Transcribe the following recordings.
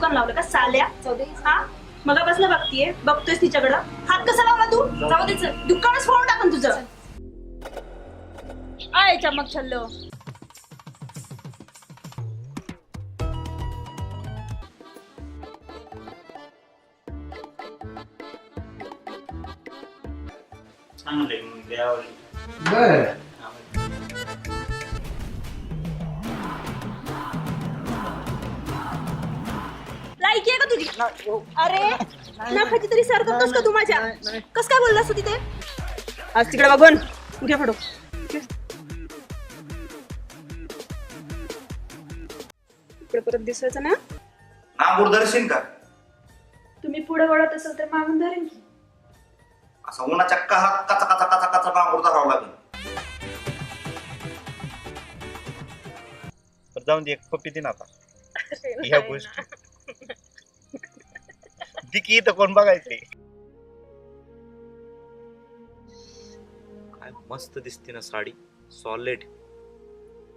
दुकान लावलं का? साल्या. हा? मग बसलं बघतीये. बघतोयस तिच्याकडं. हात कसा लावला तू? जाऊ दे. चल. दुकानच फोडून टाकन तुझं. आय चमक छल्लो. चांगले मग द्यावं बर. लायकी आहे का तुझी? अरे नखाची तरी सर करतोस का तू माझ्या? कस काय बोललास तू तिथे? आज तिकडे बघून घे फोटो इकडे परत दिसायचं ना? नांगूर दर्शन का? तुम्ही पुढे वळत असाल तर मागून धरेन की. असा उन्हाच्या काळात काचा काचा काचा काचा नांगूर धरावं लागेल. जाऊन दे एक पप्पी दे ना आता. ह्या गोष्टी. दिकी इथं कोण बघायचंय? काय मस्त दिसते ना साडी. सॉलिड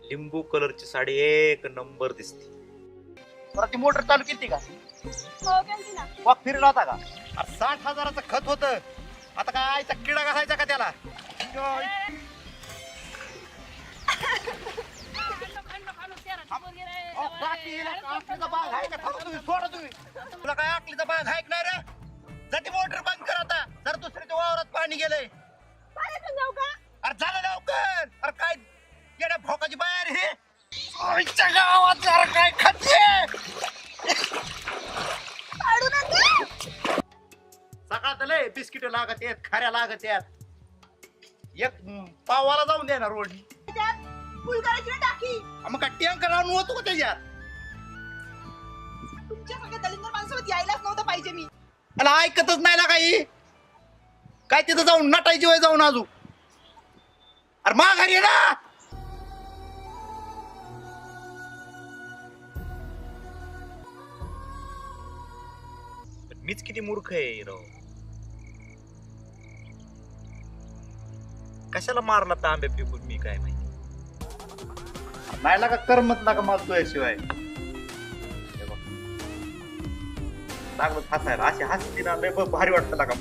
लिंबू कलरची साडी एक नंबर दिसते. बरं ती मोटर चालू केली का? हो केलती ना. वाक फिरला होता का? अरे साठ हजाराचं खत होत. आता काय आईचा किडा घालायचा का त्याला? बाग आहे का? थांबा तुम्ही, सोडा तुम्ही. तुला काय आकलीचा बाग आहे का नाही रे जाती मोटर बंद कर आता. जर दुसऱ्याच्या वावरात पाणी गेलंय. अरे झालं लवकर. अरे काय येड्या भोकाची बाहेर हे? आईच्या गावात जरा काय खाते सकाळ लय बिस्किट लागत आहेत खाऱ्या लागत आहेत एक पावाला जाऊन दे ना रोड टाकी. मग काय टँकर आणून होतो का त्याच्यात? पाहिजे मी. त्याला ऐकतच नाही ना काही. काय तिथं जाऊन नटायची वय जाऊन अजून अरे माघारी आहे ना. मीच किती मूर्ख आहे राव कशाला मारला तांबे पिकून मी काय माहिती? नाही लागा करमत लागा मला शिवाय लागलं हसायला अशी हसती ना लय भारी वाटतं लागा